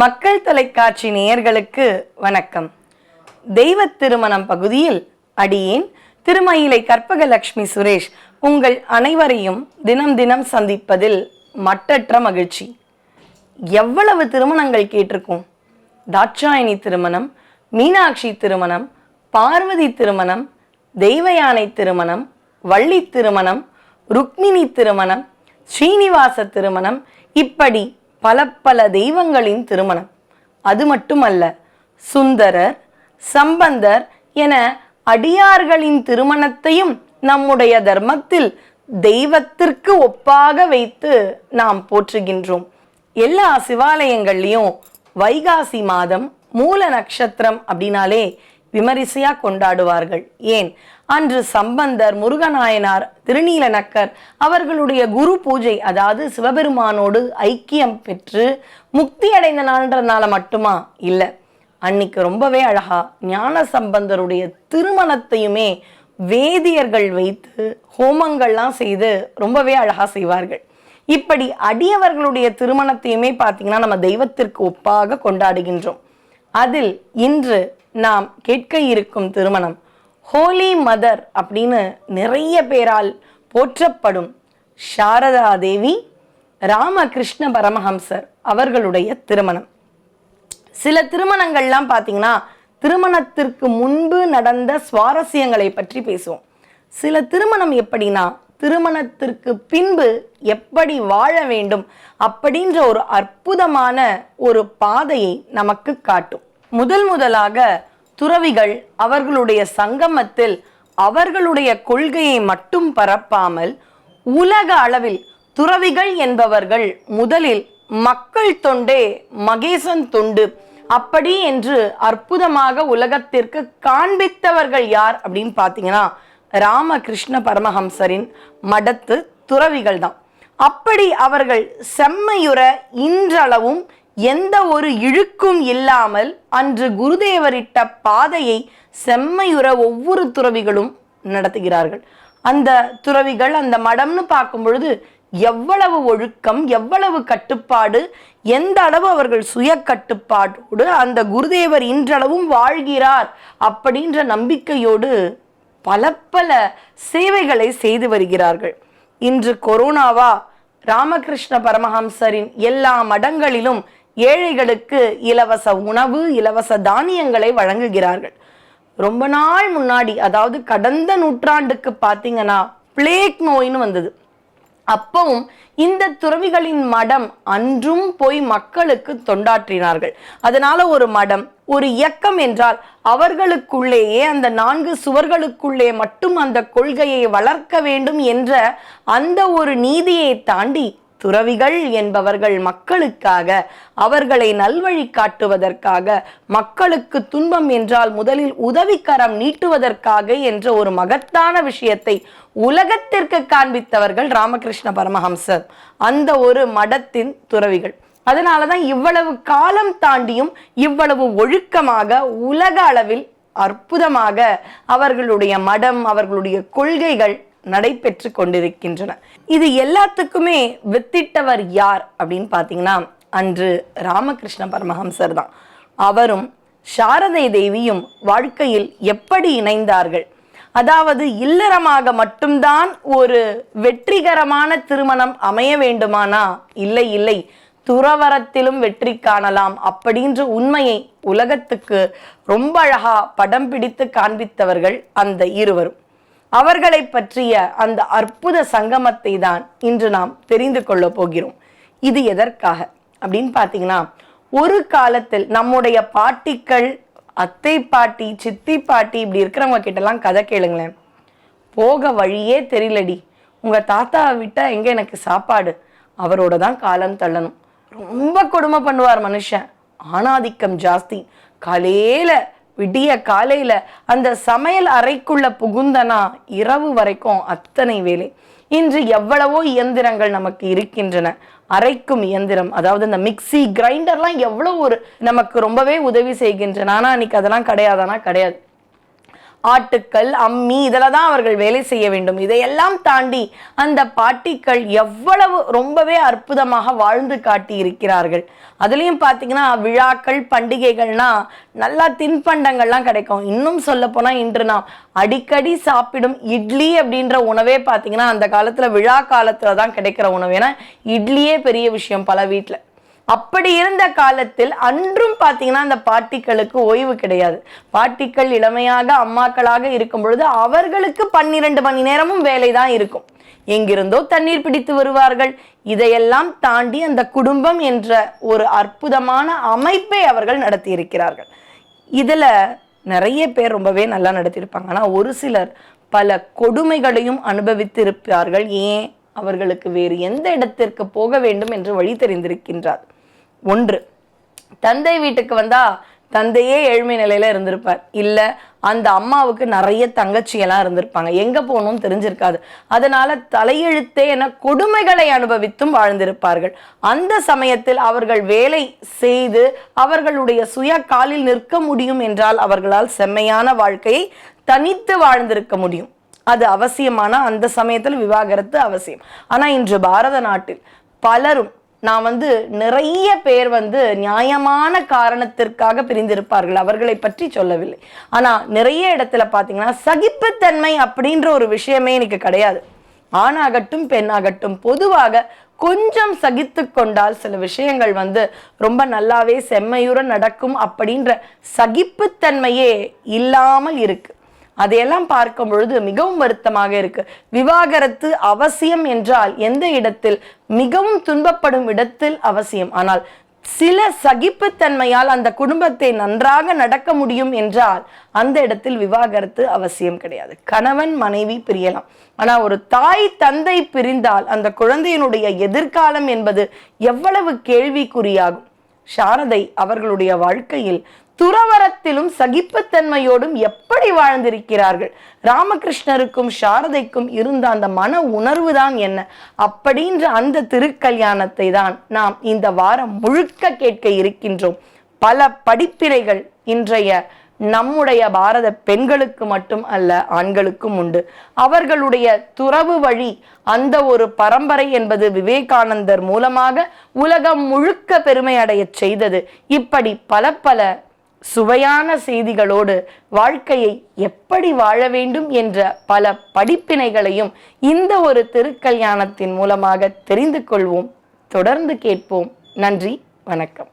மக்கள் தொலைக்காட்சி நேயர்களுக்கு வணக்கம். தெய்வ திருமணம் பகுதியில் அடியேன். திருமயிலை கற்பகலட்சுமி சுரேஷ் உங்கள் அனைவரையும் தினம் தினம் சந்திப்பதில் மட்டற்ற மகிழ்ச்சி. எவ்வளவு திருமணங்கள் கேட்டிருக்கோம்? தாட்சாயணி திருமணம் மீனாட்சி திருமணம் பார்வதி திருமணம் தெய்வயானை திருமணம் வள்ளி திருமணம் ருக்மிணி திருமணம் ஸ்ரீனிவாச திருமணம் இப்படி பல பல தெய்வங்களின் திருமணம். அது மட்டுமல்ல சுந்தரர் சம்பந்தர் என அடியார்களின் திருமணத்தையும் நம்முடைய தர்மத்தில் தெய்வத்திற்கு ஒப்பாக வைத்து நாம் போற்றுகின்றோம். எல்லா சிவாலயங்கள்லையும் வைகாசி மாதம் மூல நட்சத்திரம் அப்படின்னாலே விமரிசையா கொண்டாடுவார்கள். ஏன்? அன்று சம்பந்தர் முருகநாயனார் திருநீலநக்கர் அவர்களுடைய குரு பூஜை அதாவது சிவபெருமானோடு ஐக்கியம் பெற்று முக்தி அடைந்த நாள்ன்றதுனால மட்டுமா? இல்லை. அன்னைக்கு ரொம்பவே அழகா ஞான சம்பந்தருடைய திருமணத்தையுமே வேதியர்கள் வைத்து ஹோமங்கள்லாம் செய்து ரொம்பவே அழகா செய்வார்கள். இப்படி அடியவர்களுடைய திருமணத்தையுமே பார்த்தீங்கன்னா நம்ம தெய்வத்திற்கு ஒப்பாக கொண்டாடுகின்றோம். அதில் இன்று நாம் கேட்க இருக்கும் திருமணம் ஹோலி மதர் அப்படின்னு நிறைய பேரால் போற்றப்படும் சாரதா தேவி ராமகிருஷ்ண பரமஹம்சர் அவர்களுடைய திருமணம். சில திருமணங்கள்லாம் பார்த்தீங்கன்னா திருமணத்திற்கு முன்பு நடந்த சுவாரஸ்யங்களை பற்றி பேசுவோம். சில திருமணம் எப்படின்னா திருமணத்திற்கு பின்பு எப்படி வாழ வேண்டும் அப்படின்ற ஒரு அற்புதமான ஒரு பாதையை நமக்கு காட்டும். முதல் முதலாக துறவிகள் அவர்களுடைய சங்கமத்தில் அவர்களுடைய கொள்கையை மட்டும் பரப்பாமல் உலக அளவில் துறவிகள் என்பவர்கள் முதலில் மக்கள் தொண்டே மகேசன் தொண்டு. அப்படி என்று அற்புதமாக உலகத்திற்கு காண்பித்தவர்கள் யார் அப்படின்னு பார்த்தீங்கன்னா ராமகிருஷ்ண பரமஹம்சரின் மடத்து துறவிகள் தான் அப்படி அவர்கள் செம்மையுற இன்றளவும் எந்த ஒரு இழுக்கும் இல்லாமல் அன்று குருதேவரிட்ட பாதையை செம்மையுற ஒவ்வொரு துறவிகளும் நடத்துகிறார்கள். அந்த துறவிகள் அந்த மடம்னு பார்க்கும் பொழுது எவ்வளவு ஒழுக்கம் எவ்வளவு கட்டுப்பாடு எந்த அளவு அவர்கள் சுய கட்டுப்பாட்டோடு அந்த குருதேவர் இன்றளவும் வாழ்கிறார் அப்படின்ற நம்பிக்கையோடு பல பல சேவைகளை செய்து வருகிறார்கள். இன்று கொரோனாவா ராமகிருஷ்ண பரமஹம்சரின் எல்லா மடங்களிலும் ஏழைகளுக்கு இலவச உணவு இலவச தானியங்களை வழங்குகிறார்கள். ரொம்ப நாள் முன்னாடி அதாவது கடந்த நூற்றாண்டுக்கு பார்த்தீங்கன்னா பிளேக் நோயின்னு வந்தது. அப்பவும் இந்த துறவிகளின் மடம் அன்றும் போய் மக்களுக்கு தொண்டாற்றினார்கள். அதனால ஒரு மடம் ஒரு இயக்கம் என்றால் அவர்களுக்குள்ளேயே அந்த நான்கு சுவர்களுக்குள்ளே மட்டும் அந்த கொள்கையை வளர்க்க வேண்டும் என்ற அந்த ஒரு நீதியை தாண்டி துறவிகள் என்பவர்கள் மக்களுக்காக அவர்களை நல்வழி காட்டுவதற்காக மக்களுக்கு துன்பம் என்றால் முதலில் உதவிக்கரம் நீட்டுவதற்காக என்ற ஒரு மகத்தான விஷயத்தை உலகத்திற்கு காண்பித்தவர்கள் ராமகிருஷ்ண பரமஹம்சர். அந்த ஒரு மடத்தின் துறவிகள். அதனாலதான் இவ்வளவு காலம் தாண்டியும் இவ்வளவு ஒழுக்கமாக உலக அளவில் அற்புதமாக அவர்களுடைய மடம் அவர்களுடைய கொள்கைகள் நடைபெற்று கொண்டிருக்கின்றன. இது எல்லாத்துக்குமே வித்திட்டவர் யார் அப்படின்னு பார்த்தீங்கன்னா அன்று ராமகிருஷ்ண பரமஹம்சர் தான். அவரும் சாரதை தேவியும் வாழ்க்கையில் எப்படி இணைந்தார்கள்? அதாவது இல்லறமாக மட்டும்தான் ஒரு வெற்றிகரமான திருமணம் அமைய வேண்டுமானா? இல்லை இல்லை. துறவரத்திலும் வெற்றி காணலாம் அப்படின்ற உண்மையை உலகத்துக்கு ரொம்ப அழகா படம் பிடித்து காண்பித்தவர்கள் அந்த இருவரும். அவர்களை பற்றிய அந்த அற்புத சங்கமத்தை தான் இன்று நாம் தெரிந்து கொள்ள போகிறோம். இது எதற்காக? அப்படின்னு பார்த்தீங்கன்னா ஒரு காலத்தில் நம்முடைய பாட்டிகள் அத்தை பாட்டி சித்தி பாட்டி இப்படி இருக்கிறவங்க கிட்டலாம் கதை கேளுங்களேன். போக வழியே தெரியலடி. உங்கள் தாத்தாவை விட்டால் எங்கே எனக்கு சாப்பாடு? அவரோட தான் காலம் தள்ளணும். ரொம்ப கொடுமை பண்ணுவார் மனுஷன். ஆணாதிக்கம் ஜாஸ்தி. காலையில் விடிய காலையில அந்த சமையல் அறைக்குள்ள புகுந்தனா இரவு வரைக்கும் அத்தனை வேலை. இன்று எவ்வளவோ இயந்திரங்கள் நமக்கு இருக்கின்றன. அரைக்கும் இயந்திரம் அதாவது இந்த மிக்ஸி கிரைண்டர்லாம் எவ்வளோ ஒரு நமக்கு ரொம்பவே உதவி செய்கின்றன. ஆனால் அன்னைக்கு அதெல்லாம் கிடையாதானா? கிடையாது. ஆட்டுக்கள் அம்மி இதில் தான் அவர்கள் வேலை செய்ய வேண்டும். இதையெல்லாம் தாண்டி அந்த பாட்டிகள் எவ்வளவு ரொம்பவே அற்புதமாக வாழ்ந்து காட்டி இருக்கிறார்கள் அதுலேயும் பார்த்தீங்கன்னா விழாக்கள் பண்டிகைகள்னா நல்லா தின்பண்டங்கள்லாம் கிடைக்கும். இன்னும் சொல்ல போனால் இன்று நாம் அடிக்கடி சாப்பிடும் இட்லி அப்படின்ற உணவே பார்த்தீங்கன்னா அந்த காலத்தில் விழா காலத்தில் தான் கிடைக்கிற உணவு. ஏன்னா இட்லியே பெரிய விஷயம் பல வீட்டில் அப்படி இருந்த காலத்தில் அன்றும் பார்த்தீங்கன்னா அந்த பாட்டிகளுக்கு ஓய்வு கிடையாது. பாட்டிகள் இளமையாக அம்மாக்களாக இருக்கும் பொழுது அவர்களுக்கு பன்னிரண்டு மணி நேரமும் வேலை தான் இருக்கும். எங்கிருந்தோ தண்ணீர் பிடித்து வருவார்கள். இதையெல்லாம் தாண்டி அந்த குடும்பம் என்ற ஒரு அற்புதமான அமைப்பை அவர்கள் நடத்தி இருக்கிறார்கள் இதில் நிறைய பேர் ரொம்பவே நல்லா நடத்தியிருப்பாங்க. ஆனால் ஒரு சிலர் பல கொடுமைகளையும் அனுபவித்து இருப்பார்கள் ஏன்? அவர்களுக்கு வேறு எந்த இடத்திற்கு போக வேண்டும் என்று வழி தெரிந்திருக்கின்றார். ஒன்று. தந்தை வீட்டுக்கு வந்தா தந்தையே ஏழ்மை நிலையில இருந்திருப்பார். இல்ல அந்த அம்மாவுக்கு நிறைய தங்கச்சியெல்லாம் இருந்திருப்பாங்க. எங்க போகணும்னு தெரிஞ்சிருக்காது. அதனால தலையெழுத்தே என கொடுமைகளை அனுபவித்தும் வாழ்ந்திருப்பார்கள். அந்த சமயத்தில் அவர்கள் வேலை செய்து அவர்களுடைய சுய காலில் நிற்க முடியும் என்றால் அவர்களால் செம்மையான வாழ்க்கையை தனித்து வாழ்ந்திருக்க முடியும். அது அவசியமான அந்த சமயத்தில் விவாகரத்து அவசியம். ஆனா இன்று பாரத நாட்டில் பலரும் நான் வந்து நிறைய பேர் வந்து நியாயமான காரணத்திற்காக பிரிந்திருப்பார்கள். அவர்களை பற்றி சொல்லவில்லை. ஆனால் நிறைய இடத்துல பார்த்தீங்கன்னா சகிப்புத்தன்மை அப்படின்ற ஒரு விஷயமே எனக்கு கிடையாது. ஆணாகட்டும் பெண்ணாகட்டும் பொதுவாக கொஞ்சம் சகித்து கொண்டால் சில விஷயங்கள் வந்து ரொம்ப நல்லாவே செம்மையுற நடக்கும் அப்படின்ற சகிப்புத்தன்மையே இல்லாமல் இருக்கு. அதையெல்லாம் பார்க்கும் பொழுது மிகவும் வருத்தமாக இருக்கு. விவாகரத்து அவசியம் என்றால் எந்த இடத்தில்? மிகவும் துன்பப்படும் இடத்தில் அவசியம். ஆனால் சில சகிப்புத்தன்மையால் அந்த குடும்பத்தை நன்றாக நடக்க முடியும் என்றால் அந்த இடத்தில் விவாகரத்து அவசியம் கிடையாது. கணவன் மனைவி பிரியலாம். ஆனால் ஒரு தாய் தந்தை பிரிந்தால் அந்த குழந்தையினுடைய எதிர்காலம் என்பது எவ்வளவு கேள்விக்குறியாகும். சாரதை அவர்களுடைய வாழ்க்கையில் துறவரத்திலும் சகிப்புத்தன்மையோடும் எப்படி வாழ்ந்திருக்கிறார்கள்? ராமகிருஷ்ணருக்கும் சாரதைக்கும் இருந்த அந்த மன உணர்வு தான் என்ன? அப்படின்ற அந்த திருக்கல்யாணத்தை தான் நாம் இந்த வாரம் முழுக்க கேட்க இருக்கின்றோம். பல படிப்பினைகள் இன்றைய நம்முடைய பாரத பெண்களுக்கு மட்டும் அல்ல ஆண்களுக்கும் உண்டு. அவர்களுடைய துறவு வழி அந்த ஒரு பரம்பரை என்பது விவேகானந்தர் மூலமாக உலகம் முழுக்க பெருமை அடையச் செய்தது. இப்படி பல பல சுவையான செய்திகளோடு வாழ்க்கையை எப்படி வாழ வேண்டும் என்ற பல படிப்பினைகளையும் இந்த ஒரு திருக்கல்யாணத்தின் மூலமாக தெரிந்து கொள்வோம். தொடர்ந்து கேட்போம். நன்றி வணக்கம்.